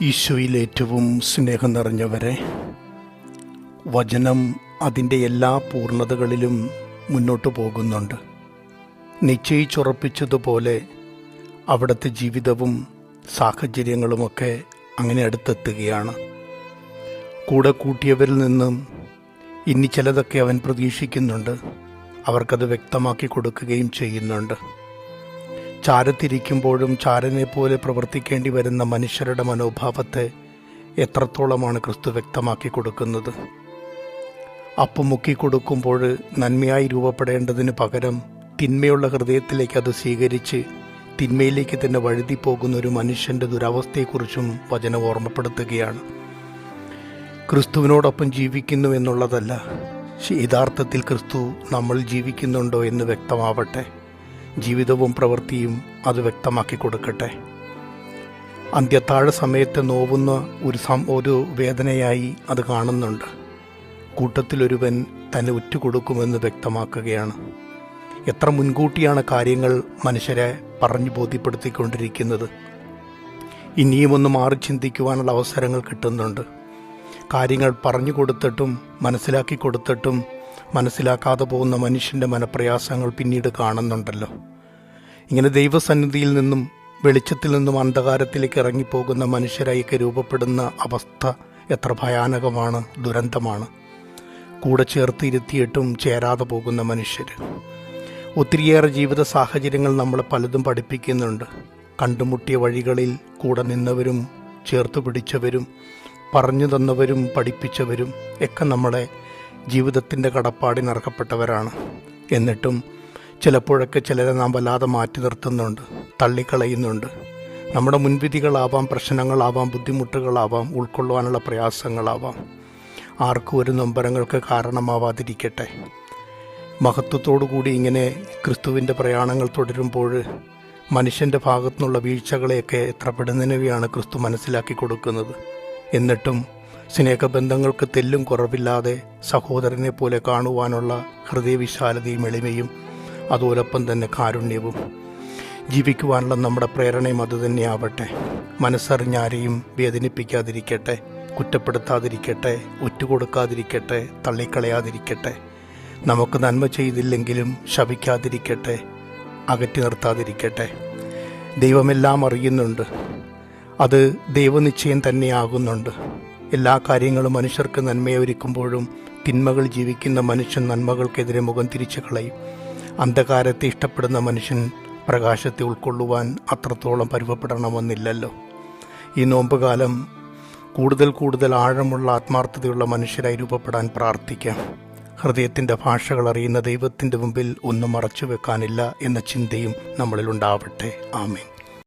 ഈശോയിൽ ഏറ്റവും സ്നേഹം നിറഞ്ഞവരെ വചനം അതിന്റെ എല്ലാ പൂർണതകളിലും മുന്നോട്ട് പോകുന്നുണ്ട്. നിശ്ചയിച്ചുറപ്പിച്ചതുപോലെ അവിടുത്തെ ജീവിതവും സാഹചര്യങ്ങളുമൊക്കെ അങ്ങനെ അടുത്തെത്തുകയാണ്. കൂടെ കൂട്ടിയവരിൽ നിന്നും ഇനി ചിലതൊക്കെ അവൻ പ്രതീക്ഷിക്കുന്നുണ്ട്. അവർക്കത് വ്യക്തമാക്കി കൊടുക്കുകയും ചെയ്യുന്നുണ്ട്. ചാരത്തിരിക്കുമ്പോഴും ചാരനെ പോലെ പ്രവർത്തിക്കേണ്ടി വരുന്ന മനുഷ്യരുടെ മനോഭാവത്തെ എത്രത്തോളമാണ് ക്രിസ്തു വ്യക്തമാക്കി കൊടുക്കുന്നത്? അപ്പം മുക്കി കൊടുക്കുമ്പോൾ നന്മയായി രൂപപ്പെടേണ്ടതിന് പകരം തിന്മയുള്ള ഹൃദയത്തിലേക്ക് അത് സ്വീകരിച്ച് തിന്മയിലേക്ക് തന്നെ വഴുതി പോകുന്ന ഒരു മനുഷ്യന്റെ ദുരവസ്ഥയെക്കുറിച്ചും വചനം ഓർമ്മപ്പെടുത്തുകയാണ്. ക്രിസ്തുവിനോടൊപ്പം ജീവിക്കുന്നു എന്നുള്ളതല്ല യഥാർത്ഥത്തിൽ ക്രിസ്തു നമ്മൾ ജീവിക്കുന്നുണ്ടോ എന്ന് വ്യക്തമാവട്ടെ. ജീവിതവും പ്രവൃത്തിയും അത് വ്യക്തമാക്കി കൊടുക്കട്ടെ. അന്ത്യത്താഴ സമയത്ത് നോവുന്ന ഒരു സം ഒരു വേദനയായി അത് കാണുന്നുണ്ട്. കൂട്ടത്തിലൊരുവൻ തന്നെ ഉറ്റുകൊടുക്കുമെന്ന് വ്യക്തമാക്കുകയാണ്. എത്ര മുൻകൂട്ടിയാണ് കാര്യങ്ങൾ മനുഷ്യരെ പറഞ്ഞു ബോധ്യപ്പെടുത്തിക്കൊണ്ടിരിക്കുന്നത്. ഇനിയും ഒന്ന് മാറി ചിന്തിക്കുവാനുള്ള അവസരങ്ങൾ കിട്ടുന്നുണ്ട്. കാര്യങ്ങൾ പറഞ്ഞു കൊടുത്തിട്ടും മനസ്സിലാക്കി കൊടുത്തിട്ടും മനസ്സിലാക്കാതെ പോകുന്ന മനുഷ്യന്റെ മനപ്രയാസങ്ങൾ പിന്നീട് കാണുന്നുണ്ടല്ലോ. ഇങ്ങനെ ദൈവസന്നിധിയിൽ നിന്നും വെളിച്ചത്തിൽ നിന്നും അന്ധകാരത്തിലേക്ക് ഇറങ്ങിപ്പോകുന്ന മനുഷ്യരായിക്ക് രൂപപ്പെടുന്ന അവസ്ഥ എത്ര ഭയാനകമാണ് ദുരന്തമാണ്. കൂടെ ചേർത്ത് ഇരുത്തിയിട്ടും ചേരാതെ പോകുന്ന മനുഷ്യർ ഒത്തിരിയേറെ ജീവിത സാഹചര്യങ്ങൾ നമ്മളെ പലതും പഠിപ്പിക്കുന്നുണ്ട്. കണ്ടുമുട്ടിയ വഴികളിൽ കൂടെ നിന്നവരും ചേർത്ത് പിടിച്ചവരും പറഞ്ഞു തന്നവരും പഠിപ്പിച്ചവരും ഒക്കെ നമ്മളെ ജീവിതത്തിന്റെ കടപ്പാടിനർഹപ്പെട്ടവരാണ് എന്നിട്ടും ചിലപ്പോഴൊക്കെ ചിലരെ നാം വല്ലാതെ മാറ്റി നിർത്തുന്നുണ്ട് തള്ളിക്കളയുന്നുണ്ട്. നമ്മുടെ മുൻവിധികളാവാം പ്രശ്നങ്ങളാവാം ബുദ്ധിമുട്ടുകളാവാം ഉൾക്കൊള്ളുവാനുള്ള പ്രയാസങ്ങളാവാം. ആർക്കും ഒരു നൊമ്പരങ്ങൾക്ക് കാരണമാവാതിരിക്കട്ടെ. മഹത്വത്തോടുകൂടി ഇങ്ങനെ ക്രിസ്തുവിന്റെ പ്രയാണങ്ങൾ തുടരുമ്പോൾ മനുഷ്യന്റെ ഭാഗത്തുനിന്നുള്ള വീഴ്ചകളെയൊക്കെ എത്ര ക്രിസ്തു മനസ്സിലാക്കി കൊടുക്കുന്നത്. എന്നിട്ടും സ്നേഹബന്ധങ്ങൾക്ക് തെല്ലും കുറവില്ലാതെ സഹോദരനെ പോലെ കാണുവാനുള്ള ഹൃദയവിശാലതയും എളിമയും അതോടൊപ്പം തന്നെ കാരുണ്യവും. ജീവിക്കുവാനുള്ള നമ്മുടെ പ്രേരണയും അതുതന്നെയാവട്ടെ മനസ്സറിഞ്ഞാരെയും വേദനിപ്പിക്കാതിരിക്കട്ടെ കുറ്റപ്പെടുത്താതിരിക്കട്ടെ ഒറ്റുകൊടുക്കാതിരിക്കട്ടെ തള്ളിക്കളയാതിരിക്കട്ടെ. നമുക്ക് നന്മ ചെയ്തില്ലെങ്കിലും ശപിക്കാതിരിക്കട്ടെ അകറ്റി നിർത്താതിരിക്കട്ടെ. ദൈവമെല്ലാം അറിയുന്നുണ്ട്. അത് ദൈവനിശ്ചയം തന്നെയാകുന്നുണ്ട്. എല്ലാ കാര്യങ്ങളും മനുഷ്യർക്ക് നന്മയൊരുക്കുമ്പോഴും തിന്മകൾ ജീവിക്കുന്ന മനുഷ്യൻ നന്മകൾക്കെതിരെ മുഖം തിരിച്ചു കളയും അന്ധകാരത്തെ ഇഷ്ടപ്പെടുന്ന മനുഷ്യൻ പ്രകാശത്തെ ഉൾക്കൊള്ളുവാൻ അത്രത്തോളം പരുവപ്പെടണമെന്നില്ലല്ലോ ഈ നോമ്പുകാലം കൂടുതൽ കൂടുതൽ ആഴമുള്ള ആത്മാർത്ഥതയുള്ള മനുഷ്യരായി രൂപപ്പെടാൻ പ്രാർത്ഥിക്കാം. ഹൃദയത്തിന്റെ ഭാഷകൾ അറിയുന്ന ദൈവത്തിന്റെ മുമ്പിൽ ഒന്നും മറച്ചു വെക്കാനില്ല എന്ന ചിന്തയും നമ്മളിലുണ്ടാവട്ടെ. ആമേൻ.